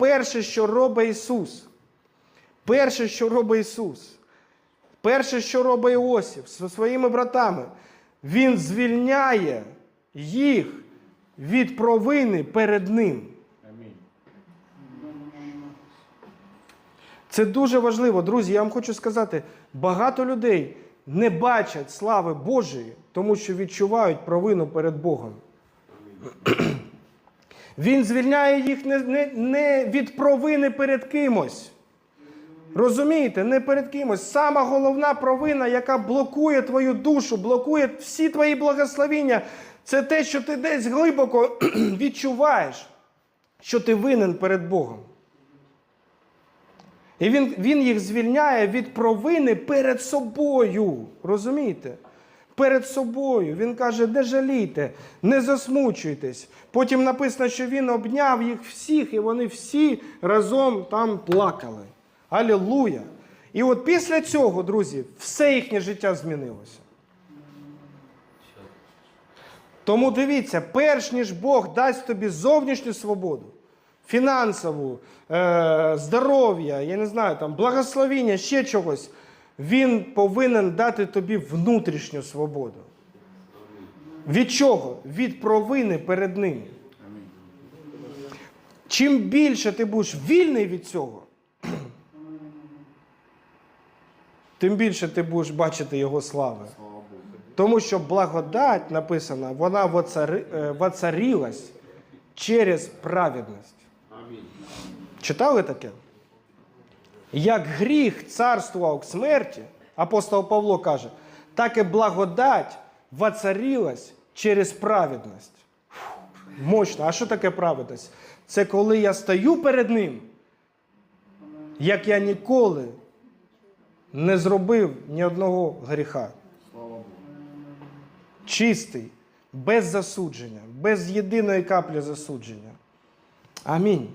перше, що робить Ісус. Перше, що робить Ісус. Перше, що робить Іосиф зі своїми братами, Він звільняє їх від провини перед Ним. Це дуже важливо, друзі. Я вам хочу сказати, багато людей не бачать слави Божої, тому що відчувають провину перед Богом. Він звільняє їх не, не, не від провини перед кимось. Розумієте, не перед кимось. Сама головна провина, яка блокує твою душу, блокує всі твої благословіння, це те, що ти десь глибоко відчуваєш, що ти винен перед Богом. І він, він їх звільняє від провини перед собою. Розумієте? Перед собою. Він каже, не жалійте, не засмучуйтесь. Потім написано, що він обняв їх всіх, і вони всі разом там плакали. Алілуя! І от після цього, друзі, все їхнє життя змінилося. Тому дивіться, перш ніж Бог дасть тобі зовнішню свободу, фінансову, е, здоров'я, я не знаю, там, благословіння, ще чогось, Він повинен дати тобі внутрішню свободу. Від чого? Від провини перед ним. Чим більше ти будеш вільний від цього, тим більше ти будеш бачити Його слави. Тому що благодать написана, вона воцари, е, через праведність. Читали таке? Як гріх царствував к смерті, апостол Павло каже, так і благодать воцарилась через праведність. Мощно. А що таке праведність? Це коли я стою перед ним, як я ніколи не зробив ні одного гріха. Чистий, без засудження, без єдиної каплі засудження. Амінь.